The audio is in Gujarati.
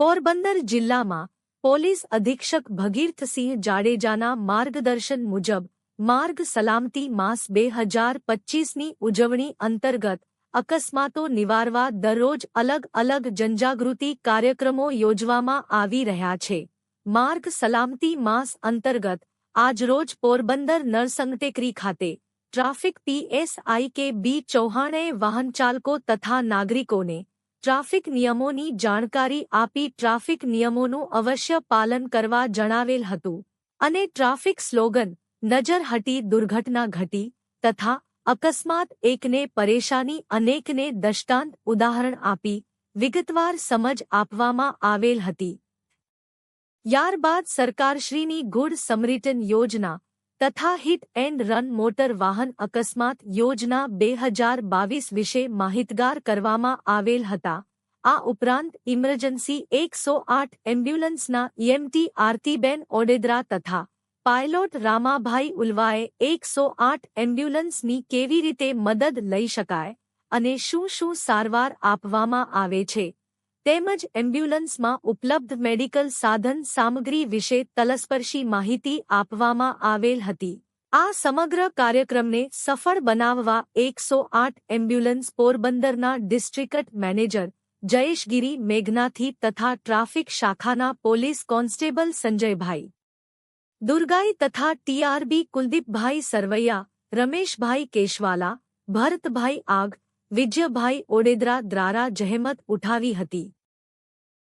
પોરબંદર જિલ્લામાં પોલીસ અધિક્ષક ભગીરથસિંહ જાડેજાના માર્ગદર્શન મુજબ માર્ગ સલામતી માસ બે હજાર પચ્ચીસની ઉજવણી અંતર્ગત અકસ્માતો નિવારવા દરરોજ અલગ અલગ જનજાગૃતિ કાર્યક્રમો યોજવામાં આવી રહ્યા છે. માર્ગ સલામતી માસ અંતર્ગત આજરોજ પોરબંદર નરસંગટેકરી ખાતે ટ્રાફિક પીએસઆઈ કે બી ચૌહાણે વાહનચાલકો તથા નાગરિકોને ટ્રાફિક નિયમોની જાણકારી આપી ટ્રાફિક નિયમોનું અવશ્ય પાલન કરવા જણાવેલ હતું. અને ટ્રાફિક સ્લોગન, નજર હટી દુર્ઘટના ઘટી, તથા અકસ્માત એકને પરેશાની અનેકને દષ્ટાંત ઉદાહરણ આપી, વિગતવાર સમજ આપવામાં આવેલ હતી. ત્યારબાદ સરકારશ્રીની ગુડ સમરિટન યોજના તથા હિટ એન્ડ રન મોટર વાહન અકસ્માત યોજના બે હજાર બાવીસ વિશે માહિતગાર કરવામાં આવેલ હતા. આ ઉપરાંત ઇમરજન્સી એકસો આઠ એમ્બ્યુલન્સના ઈએમટી આરતીબેન ઓડેદરા તથા પાયલોટ રામાભાઈ ઉલવાએ એકસો આઠ એમ્બ્યુલન્સની કેવી રીતે મદદ લઈ શકાય અને શું શું સારવાર આપવામાં આવે છે. તેમજ એમ્બ્યુલન્સમાં ઉપલબ્ધ મેડિકલ સાધન સામગ્રી વિશે તલસ્પર્શી માહિતી આપવામાં આવેલ હતી. આ સમગ્ર કાર્યક્રમને સફળ બનાવવા એકસો આઠ એમ્બ્યુલન્સ પોરબંદરના ડિસ્ટ્રિક્ટ મેનેજર જયેશગીરી મેઘનાથી તથા ટ્રાફિક શાખાના પોલીસ કોન્સ્ટેબલ સંજયભાઈ દુર્ગાઈ તથા ટીઆરબી કુલદીપભાઈ સરવૈયા, રમેશભાઈ કેશવાલા, ભરતભાઈ આગ વિજયભાઈ ઓડેદરા દ્વારા જહેમત ઉઠાવી હતી.